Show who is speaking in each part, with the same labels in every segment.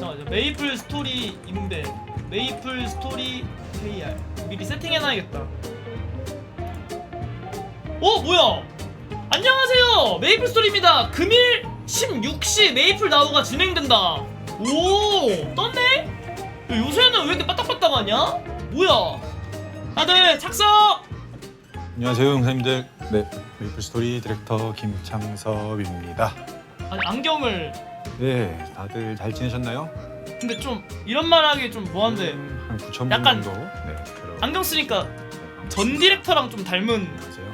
Speaker 1: 잠깐만 메이플 스토리 임배 메이플 스토리 KR 미리 세팅해놔야겠다. 어 뭐야? 안녕하세요. 메이플 스토리입니다. 금일 16시 메이플 나우가 진행된다. 오 떴네? 야, 요새는 왜 이렇게 빠딱빠딱하냐? 뭐야? 다들 착석!
Speaker 2: 안녕하세요 형사님들. 네 메이플 스토리 디렉터 김창섭입니다.
Speaker 1: 아니 안경을
Speaker 2: 네 다들 잘 지내셨나요?
Speaker 1: 근데 좀 이런 말 하기 좀 뭐한데?
Speaker 2: 음, 한 9천 분
Speaker 1: 약간
Speaker 2: 정도? 네 들어
Speaker 1: 안경 쓰니까 전 디렉터랑 좀 닮은
Speaker 2: 안녕하세요.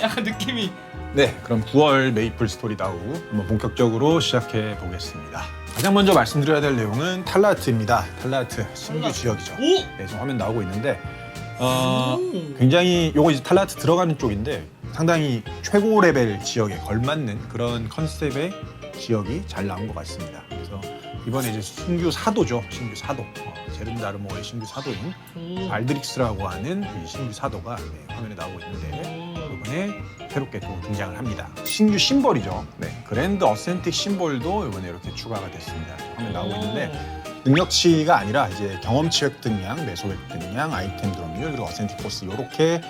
Speaker 1: 약간 느낌이.
Speaker 2: 네 그럼 9월 메이플 스토리 다우 한번 본격적으로 시작해 보겠습니다. 가장 먼저 말씀드려야 될 내용은 탈라트입니다. 탈라트 신규
Speaker 1: 탈라트.
Speaker 2: 지역이죠.
Speaker 1: 오!
Speaker 2: 네 지금 화면 나오고 있는데 어,
Speaker 1: 오.
Speaker 2: 굉장히 요거 이제 탈라트 들어가는 쪽인데 상당히 최고 레벨 지역에 걸맞는 그런 컨셉의 지역이 잘 나온 것 같습니다. 그래서 이번에 이제 신규 사도죠. 신규 사도. 어, 제른다르모의 신규 사도인
Speaker 1: 오.
Speaker 2: 알드릭스라고 하는 이 신규 사도가 네, 화면에 나오고 있는데
Speaker 1: 오.
Speaker 2: 이번에 새롭게 또 등장을 합니다. 신규 심벌이죠. 네, 그랜드 어센틱 심벌도 이번에 이렇게 추가가 됐습니다. 화면 나오고 있는데 능력치가 아니라 이제 경험치 획득량, 매소 획득량, 아이템 드롭률 그리고 어센틱 코스 이렇게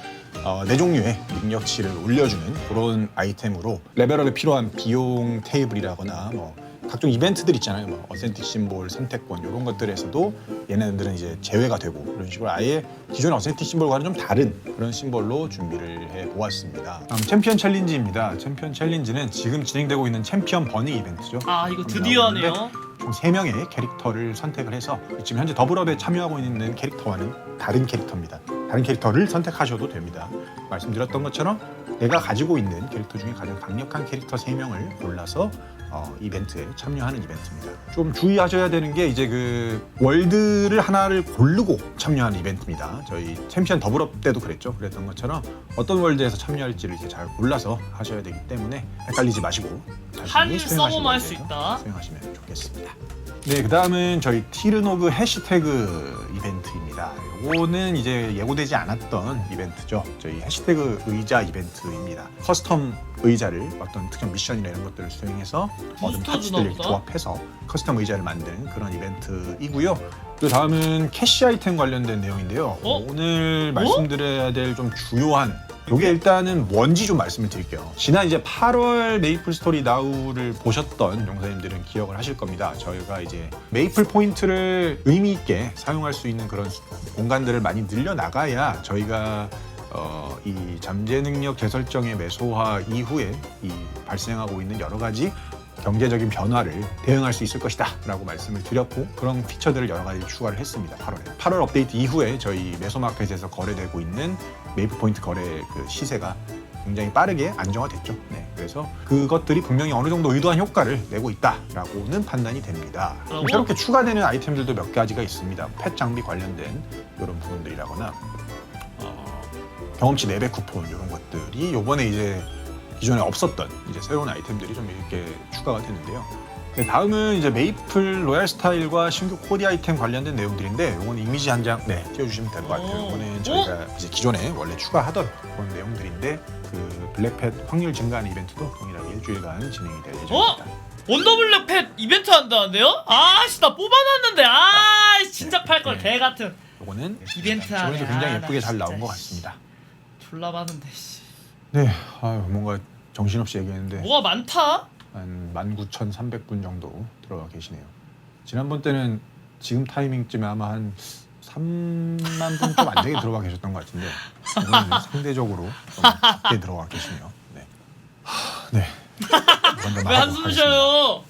Speaker 2: 어, 네 종류의 능력치를 올려주는 그런 아이템으로 레벨업에 필요한 비용 테이블이라거나 뭐 각종 이벤트들 있잖아요. 뭐 어센틱 심볼, 선택권 이런 것들에서도 얘네들은 이제 제외가 되고 이런 식으로 아예 기존의 어센틱 심볼과는 좀 다른 그런 심볼로 준비를 해 보았습니다. 다음 챔피언 챌린지입니다. 챔피언 챌린지는 지금 진행되고 있는 챔피언 버닝 이벤트죠.
Speaker 1: 아 이거 드디어 하네요
Speaker 2: 총 3명의 캐릭터를 선택을 해서 지금 현재 더블업에 참여하고 있는 캐릭터와는 다른 캐릭터입니다. 다른 캐릭터를 선택하셔도 됩니다. 말씀드렸던 것처럼 내가 가지고 있는 캐릭터 중에 가장 강력한 캐릭터 3명을 골라서 어, 이벤트에 참여하는 이벤트입니다. 좀 주의하셔야 되는 게 이제 그 월드를 하나를 고르고 참여하는 이벤트입니다. 저희 챔피언 더블업 때도 그랬죠. 그랬던 것처럼 어떤 월드에서 참여할지를 이렇게 잘 골라서 하셔야 되기 때문에 헷갈리지 마시고
Speaker 1: 한 서버만 할수
Speaker 2: 월드에서
Speaker 1: 있다.
Speaker 2: 수행하시면 좋겠습니다. 네, 그 다음은 저희 티르노그 해시태그 이벤트입니다. 요거는 이제 예고되지 않았던 이벤트죠. 저희 해시태그 의자 이벤트입니다. 커스텀 의자를 어떤 특정 미션이나 이런 것들을 수행해서 얻은
Speaker 1: 부스터
Speaker 2: 파츠들을
Speaker 1: 주나 보다.
Speaker 2: 조합해서 커스텀 의자를 만드는 그런 이벤트이고요. 그 다음은 캐시 아이템 관련된 내용인데요.
Speaker 1: 어?
Speaker 2: 오늘 말씀드려야 될 좀 주요한 이게 일단은 뭔지 좀 말씀을 드릴게요. 지난 이제 8월 메이플 스토리 나우를 보셨던 용사님들은 기억을 하실 겁니다. 저희가 이제 메이플 포인트를 의미 있게 사용할 수 있는 그런 공간들을 많이 늘려 나가야 저희가 어, 이 잠재 능력 재설정의 매소화 이후에 이 발생하고 있는 여러 가지 경제적인 변화를 대응할 수 있을 것이다 라고 말씀을 드렸고 그런 피처들을 여러 가지 추가를 했습니다 8월에. 8월 업데이트 이후에 저희 메소마켓에서 거래되고 있는 메이플 포인트 거래 그 시세가 굉장히 빠르게 안정화됐죠 네, 그래서 그것들이 분명히 어느 정도 의도한 효과를 내고 있다라고는 판단이 됩니다? 새롭게 추가되는 아이템들도 몇 가지가 있습니다 펫 장비 관련된 이런 부분들이라거나 어, 경험치 4배 쿠폰 이런 것들이 요번에 이제 기존에 없었던 이제 새로운 아이템들이 좀 이렇게 추가가 됐는데요. 네, 다음은 이제 메이플 로얄 스타일과 신규 코디 아이템 관련된 내용들인데 요건 이미지 한 장 네, 띄워주시면 될 것 같아요.
Speaker 1: 오.
Speaker 2: 이거는 저희가 이제 기존에 원래 추가하던 그런 내용들인데 그 블랙펫 확률 증가하는 이벤트도 동일하게 일주일간 진행이 될 예정입니다.
Speaker 1: 원더블랙 펫 이벤트 한다는데요? 아씨 나 뽑아놨는데 아 진작 팔걸
Speaker 2: 네.
Speaker 1: 개 같은
Speaker 2: 요거는
Speaker 1: 이벤트 하네.
Speaker 2: 이번에도 굉장히
Speaker 1: 아, 나
Speaker 2: 예쁘게 잘
Speaker 1: 진짜,
Speaker 2: 나온 것
Speaker 1: 씨.
Speaker 2: 같습니다.
Speaker 1: 졸라 많은데 씨.
Speaker 2: 네, 아유, 뭔가 정신없이 얘기했는데
Speaker 1: 뭐가 많다?
Speaker 2: 한 19,300분 정도 들어가 계시네요. 지난번 때는 지금 타이밍쯤에 아마 한 3만 분 좀 안 되게 들어가 계셨던 것 같은데 상대적으로 좀 적게 들어가 계시네요. 네. 하, 네.
Speaker 1: 왜 한숨. 쉬어요?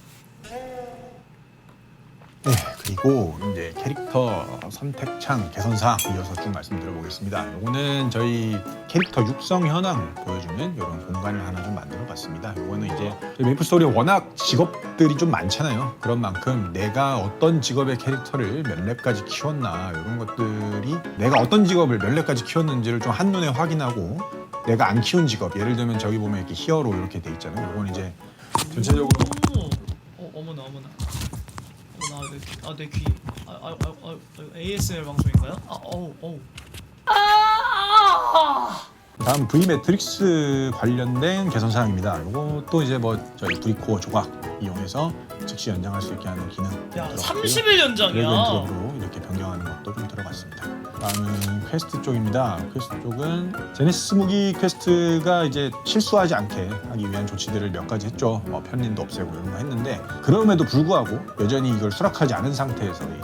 Speaker 2: 네, 그리고 이제 캐릭터 선택창 개선사항 이어서 쭉 말씀드려보겠습니다. 요거는 저희 캐릭터 육성 현황을 보여주는 이런 공간을 하나 좀 만들어봤습니다. 요거는 이제 저희 메이플 스토리에 워낙 직업들이 좀 많잖아요. 그런 만큼 내가 어떤 직업의 캐릭터를 몇 렙까지 키웠나 이런 것들이 내가 어떤 직업을 몇 렙까지 키웠는지를 좀 한눈에 확인하고 내가 안 키운 직업 예를 들면 저기 보면 이렇게 히어로 이렇게 돼 있잖아요. 요건 이제 전체적으로
Speaker 1: 오. 어 어머나 어머나 내귀아내 귀. 아, 아, 아, 아, ASMR 방송인가요? 아 어우 어우. 아.
Speaker 2: 다음 V 매트릭스 관련된 개선 사항입니다. 이것도 이제 뭐 저희 브리코어 조각 이용해서 즉시 연장할 수 있게 하는 기능
Speaker 1: 야
Speaker 2: 들어갔고요.
Speaker 1: 30일
Speaker 2: 드래그 앤
Speaker 1: 연장이야
Speaker 2: 드롭으로 이렇게 변경하는 다음은 퀘스트 쪽입니다. 퀘스트 쪽은 제네시스 무기 퀘스트가 이제 실수하지 않게 하기 위한 조치들을 몇 가지 했죠. 뭐 편린도 없애고 이런 거 했는데 그럼에도 불구하고 여전히 이걸 수락하지 않은 상태에서 이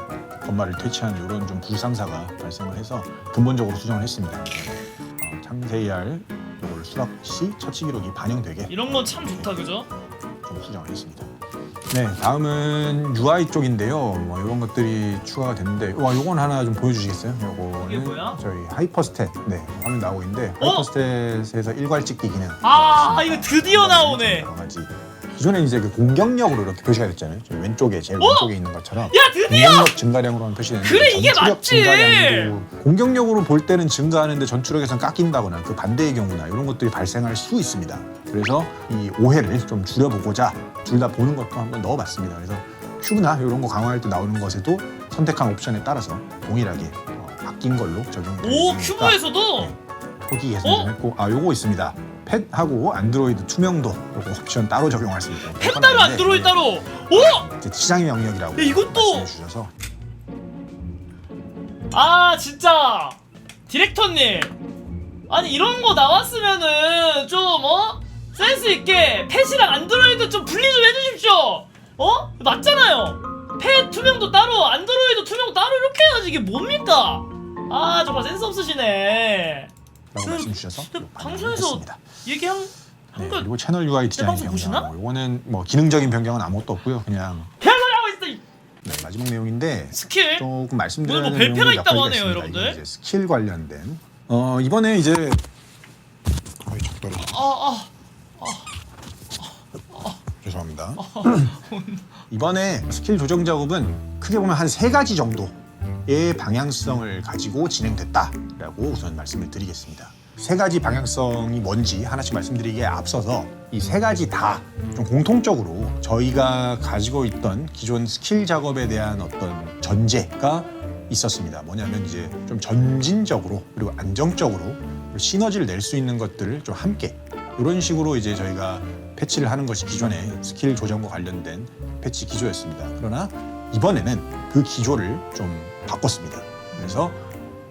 Speaker 2: 건말을 퇴치한 이런 좀 불상사가 발생을 해서 근본적으로 수정을 했습니다. 어, 참세이 할 이걸 수락 시 처치 기록이 반영되게
Speaker 1: 이런 건 참 좋다 그죠?
Speaker 2: 좀 수정을 했습니다. 네, 다음은 UI 쪽인데요. 뭐 이런 것들이 추가가 됐는데, 와, 요건 하나 좀 보여주시겠어요? 요거는
Speaker 1: 뭐야?
Speaker 2: 저희 하이퍼스탯, 네, 화면 나오고 있는데
Speaker 1: 어?
Speaker 2: 하이퍼스탯에서 일괄 찍기 기능.
Speaker 1: 아 이거 드디어 나오네
Speaker 2: 여러 가지. 기존에 이제 그 공격력으로 이렇게 표시가 됐잖아요. 저희 왼쪽에 제일
Speaker 1: 어?
Speaker 2: 왼쪽에 있는 것처럼.
Speaker 1: 야 드디어
Speaker 2: 공격력 증가량으로는 표시되는데
Speaker 1: 그래, 이게
Speaker 2: 전투력
Speaker 1: 맞지!
Speaker 2: 증가량도 공격력으로 볼 때는 증가하는데 전투력에선 깎인다거나 그 반대의 경우나 이런 것들이 발생할 수 있습니다. 그래서 이 오해를 좀 줄여보고자 둘 다 보는 것도 한번 넣어봤습니다. 그래서 큐브나 이런 거 강화할 때 나오는 것에도 선택한 옵션에 따라서 동일하게 어, 바뀐 걸로 적용되어
Speaker 1: 오 큐브에서도
Speaker 2: 네. 토기 개선
Speaker 1: 어?
Speaker 2: 했고 아 요거 있습니다. 펫하고 안드로이드 투명도 요거 옵션 따로 적용할 수 있어요.
Speaker 1: 펜 따로 안드로이드 따로 오!
Speaker 2: 이제 치장의 영역이라고
Speaker 1: 야, 이것도!
Speaker 2: 말씀해 주셔서
Speaker 1: 아 진짜 디렉터님 아니 이런 거 나왔으면은 좀 어? 센스 있게 펫이랑 안드로이드 좀 분리 좀 해주십시오 어? 맞잖아요 펫 투명도 따로 안드로이드 투명 따로 이렇게 해야지 이게 뭡니까 아 정말 센스 없으시네
Speaker 2: 라고
Speaker 1: 그-
Speaker 2: 말씀 주셔서 그요
Speaker 1: 방송에서. 얘기한
Speaker 2: 네,
Speaker 1: 한 거
Speaker 2: 그리고 채널 UI 디자인
Speaker 1: 방송 보시나?
Speaker 2: 변경 이거는 뭐 기능적인 변경은 아무것도 없고요 그냥
Speaker 1: 별거라고 있어 이
Speaker 2: 네, 마지막 내용인데
Speaker 1: 스킬
Speaker 2: 조금 말씀드려야
Speaker 1: 오늘 뭐 별표가
Speaker 2: 내용이 몇
Speaker 1: 있다고
Speaker 2: 가지가
Speaker 1: 하네요,
Speaker 2: 있습니다.
Speaker 1: 여러분들.
Speaker 2: 이제 스킬 관련된 어 이번에 이제 거의 적도로
Speaker 1: 아 아
Speaker 2: 죄송합니다 이번에 스킬 조정 작업은 크게 보면 한 세 가지 정도의 방향성을 가지고 진행됐다라고 우선 말씀을 드리겠습니다. 세 가지 방향성이 뭔지 하나씩 말씀드리기에 앞서서 이 세 가지 다 좀 공통적으로 저희가 가지고 있던 기존 스킬 작업에 대한 어떤 전제가 있었습니다. 뭐냐면 이제 좀 전진적으로 그리고 안정적으로 시너지를 낼 수 있는 것들을 좀 함께 이런 식으로 이제 저희가 패치를 하는 것이 기존의 스킬 조정과 관련된 패치 기조였습니다. 그러나 이번에는 그 기조를 좀 바꿨습니다. 그래서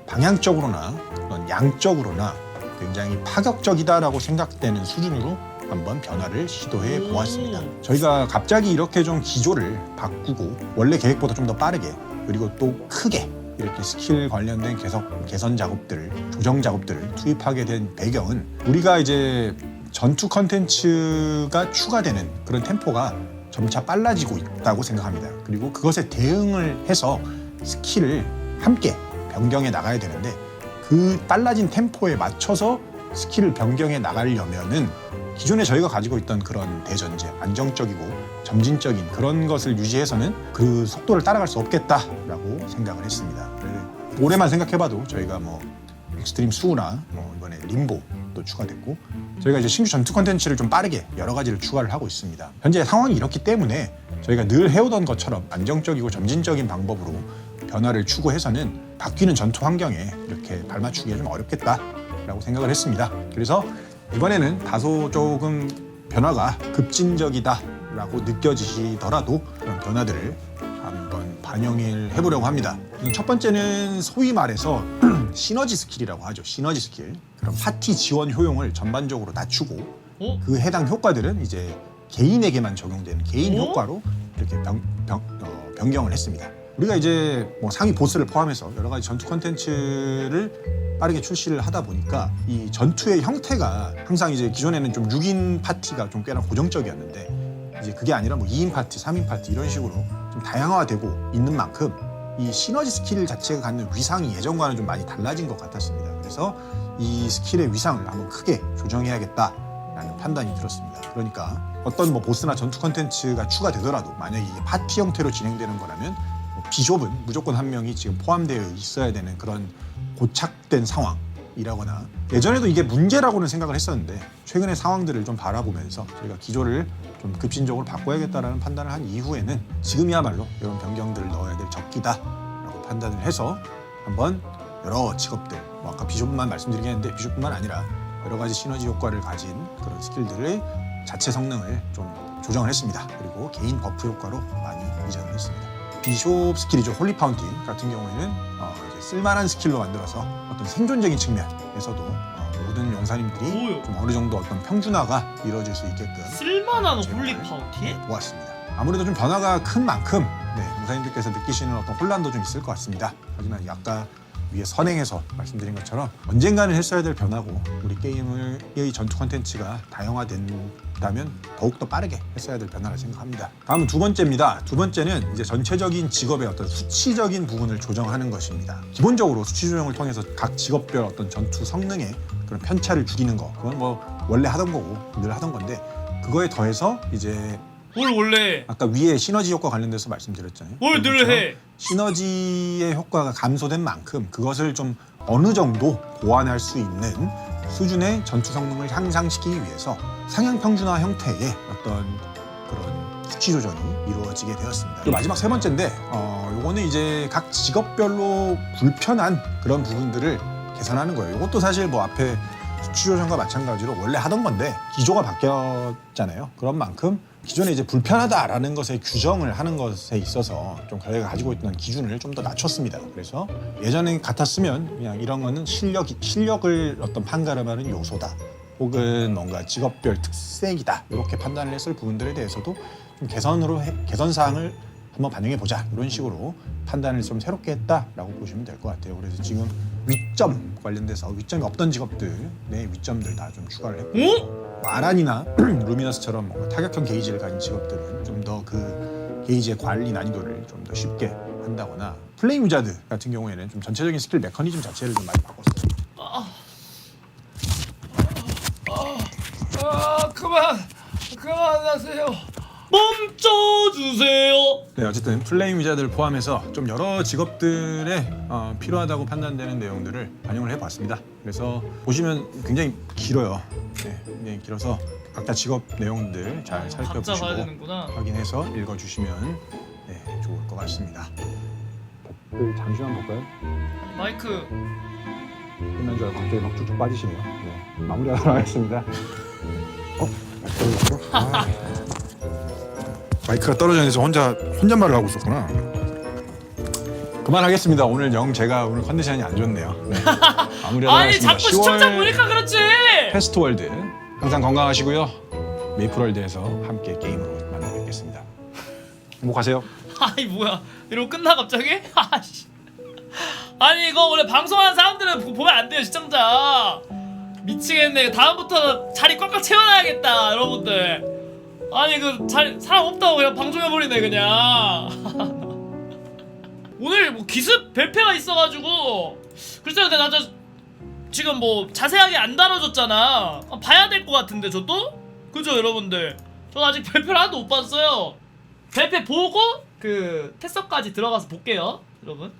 Speaker 2: 방향적으로나 어떤 양적으로나 굉장히 파격적이다라고 생각되는 수준으로 한번 변화를 시도해
Speaker 1: 오.
Speaker 2: 보았습니다. 저희가 갑자기 이렇게 좀 기조를 바꾸고 원래 계획보다 좀 더 빠르게 그리고 또 크게 이렇게 스킬 관련된 개선, 개선 작업들, 조정 작업들을 투입하게 된 배경은 우리가 이제 전투 컨텐츠가 추가되는 그런 템포가 점차 빨라지고 있다고 생각합니다. 그리고 그것에 대응을 해서 스킬을 함께 변경해 나가야 되는데 그 빨라진 템포에 맞춰서 스킬을 변경해 나가려면은 기존에 저희가 가지고 있던 그런 대전제, 안정적이고 점진적인 그런 것을 유지해서는 그 속도를 따라갈 수 없겠다라고 생각을 했습니다. 올해만 생각해봐도 저희가 뭐 익스트림 수우나 뭐 이번에 림보도 추가됐고 저희가 이제 신규 전투 컨텐츠를 좀 빠르게 여러 가지를 추가를 하고 있습니다. 현재 상황이 이렇기 때문에 저희가 늘 해오던 것처럼 안정적이고 점진적인 방법으로 변화를 추구해서는 바뀌는 전투 환경에 이렇게 발맞추기가 좀 어렵겠다라고 생각을 했습니다. 그래서 이번에는 다소 조금 변화가 급진적이다 라고 느껴지시더라도 그런 변화들을 한번 반영을 해보려고 합니다. 첫 번째는 소위 말해서 시너지 스킬이라고 하죠. 시너지 스킬. 그런 파티 지원 효용을 전반적으로 낮추고
Speaker 1: 어?
Speaker 2: 그 해당 효과들은 이제 개인에게만 적용되는 개인
Speaker 1: 어?
Speaker 2: 효과로 이렇게 변, 변, 어, 변경을 했습니다. 우리가 이제 뭐 상위 보스를 포함해서 여러 가지 전투 컨텐츠를 빠르게 출시를 하다 보니까 이 전투의 형태가 항상 이제 기존에는 좀 6인 파티가 좀 꽤나 고정적이었는데 이제 그게 아니라 뭐 2인 파티, 3인 파티 이런 식으로 좀 다양화되고 있는 만큼 이 시너지 스킬 자체가 갖는 위상이 예전과는 좀 많이 달라진 것 같았습니다. 그래서 이 스킬의 위상을 한번 크게 조정해야겠다라는 판단이 들었습니다. 그러니까 어떤 뭐 보스나 전투 컨텐츠가 추가되더라도 만약에 이게 파티 형태로 진행되는 거라면 뭐 비숍은 무조건 한 명이 지금 포함되어 있어야 되는 그런 고착된 상황 이라거나 예전에도 이게 문제라고는 생각을 했었는데 최근의 상황들을 좀 바라보면서 저희가 기조를 좀 급진적으로 바꿔야겠다라는 판단을 한 이후에는 지금이야말로 이런 변경들을 넣어야 될 적기다라고 판단을 해서 한번 여러 직업들 뭐 아까 비숍만 말씀드리긴 했는데 비숍뿐만 아니라 여러 가지 시너지 효과를 가진 그런 스킬들의 자체 성능을 좀 조정을 했습니다. 그리고 개인 버프 효과로 많이 위장을 했습니다. 비숍 스킬이죠. 홀리 파운틴 같은 경우에는 어, 쓸만한 스킬로 만들어서 어떤 생존적인 측면에서도 어, 모든 용사님들이. 좀 어느 정도 어떤 평준화가 이루어질 수 있게끔
Speaker 1: 쓸만한
Speaker 2: 제발.
Speaker 1: 홀리 파운틴?
Speaker 2: 보았습니다. 아무래도 좀 변화가 큰 만큼 네, 용사님들께서 느끼시는 어떤 혼란도 좀 있을 것 같습니다. 하지만 아까 위에 선행해서 말씀드린 것처럼 언젠가는 했어야 될 변화고 우리 게임의 이 전투 콘텐츠가 다양화된다면 더욱더 빠르게 했어야 될 변화라 생각합니다. 다음은 두 번째입니다. 두 번째는 이제 전체적인 직업의 어떤 수치적인 부분을 조정하는 것입니다. 기본적으로 수치 조정을 통해서 각 직업별 어떤 전투 성능에 그런 편차를 줄이는 거 그건 뭐 원래 하던 거고 늘 하던 건데 그거에 더해서 이제
Speaker 1: 뭘 원래
Speaker 2: 아까 위에 시너지 효과 관련돼서 말씀드렸잖아요.
Speaker 1: 뭘 늘
Speaker 2: 그것처럼
Speaker 1: 해?
Speaker 2: 시너지의 효과가 감소된 만큼 그것을 좀 어느 정도 보완할 수 있는 수준의 전투 성능을 향상시키기 위해서 상향 평준화 형태의 어떤 그런 수치 조정이 이루어지게 되었습니다. 그리고 마지막 세 번째인데 어, 요거는 이제 각 직업별로 불편한 그런 부분들을 개선하는 거예요. 이것도 사실 뭐 앞에 수치 조정과 마찬가지로 원래 하던 건데 기조가 바뀌었잖아요. 그런 만큼 기존에 이제 불편하다라는 것에 규정을 하는 것에 있어서 좀 저희가 가지고 있던 기준을 좀 더 낮췄습니다. 그래서 예전에 같았으면 그냥 이런 거는 실력 실력을 어떤 판가름하는 요소다. 혹은 뭔가 직업별 특색이다 이렇게 판단을 했을 부분들에 대해서도 좀 개선으로 해- 개선 사항을 한번 반영해 보자 이런 식으로 판단을 좀 새롭게 했다라고 보시면 될 것 같아요. 그래서 지금 위점 관련돼서 위점이 없던 직업들의 위점들 다 좀 추가를 했고
Speaker 1: 어?
Speaker 2: 아란이나 루미너스처럼 뭔가 타격형 게이지를 가진 직업들은 좀 더 그 게이지의 관리 난이도를 좀 더 쉽게 한다거나 플레임 위자드 같은 경우에는 좀 전체적인 스킬 메커니즘 자체를 좀 많이 바꿨어요.
Speaker 3: 아 그만 그만하세요.
Speaker 1: 멈춰주세요.
Speaker 2: 네, 어쨌든 플레임 위자들을 포함해서 좀 여러 직업들에 어, 필요하다고 판단되는 내용들을 반영을 해봤습니다. 그래서 보시면 굉장히 길어요. 네, 굉장히 길어서 각자 직업 내용들 잘
Speaker 1: 각자 봐야
Speaker 2: 살펴보시고
Speaker 1: 되는구나.
Speaker 2: 확인해서 읽어주시면 네, 좋을 것 같습니다. 그 잠시만 볼까요?
Speaker 1: 마이크
Speaker 2: 끝난 줄 알고 갑자기 막 쭉쭉 빠지시네요. 네, 마무리하도록 하겠습니다. 어? 아. 마이크가 떨어져 있어서 혼자 혼잣말을 하고 있었구나. 그만하겠습니다. 오늘 영 제가 오늘 컨디션이 안 좋네요. 네. 마무리하도록
Speaker 1: 아니
Speaker 2: 하겠습니다.
Speaker 1: 자꾸 시청자
Speaker 2: 10월
Speaker 1: 보니까 그렇지.
Speaker 2: 페스트월드 항상 건강하시고요. 메이플월드에서 함께 게임으로 만나 뵙겠습니다. 행복하세요.
Speaker 1: 아니 뭐야 이러고 끝나 갑자기? 아씨 아니 이거 원래 방송하는 사람들은 보- 보면 안 돼요 시청자 미치겠네 다음부터 자리 꽉꽉 채워놔야겠다 여러분들 아니 그 자리 사람 없다고 그냥 방송해버리네 그냥. 오늘 뭐 기습 별패가 있어가지고. 글쎄 근데 나 저 지금 뭐 자세하게 안 다뤄줬잖아. 아, 봐야 될 것 같은데 저도? 그죠 여러분들? 전 아직 별표를 하나도 못 봤어요. 별표 보고 그 테스트까지 들어가서 볼게요 여러분